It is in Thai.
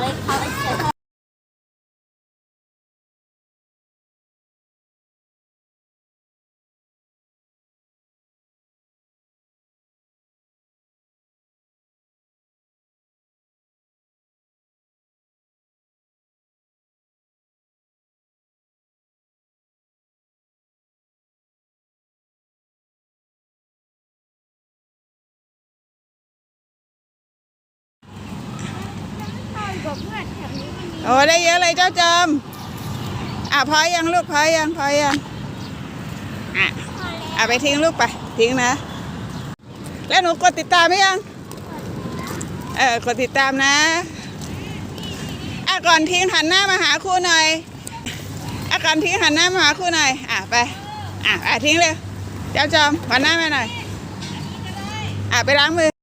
เลย กับเพื่อนแถวนี้มันมีโอ้ได้เยอะเลยเจ้าจอมอะพอยังลูกพอยังพอยังอะพอแล้วอะไปทิ้งลูกไปทิ้งนะ แล้วหนูกดติดตามไหมยังเออกดติดตามนะอะก่อนทิ้งหันหน้ามาหาครูหน่อยอะก่อนทิ้งหันหน้ามาหาครูหน่อยอะไปอะอะทิ้งเลยเจ้าจอมหันหน้ามาหน่อยอะไปล้างมือ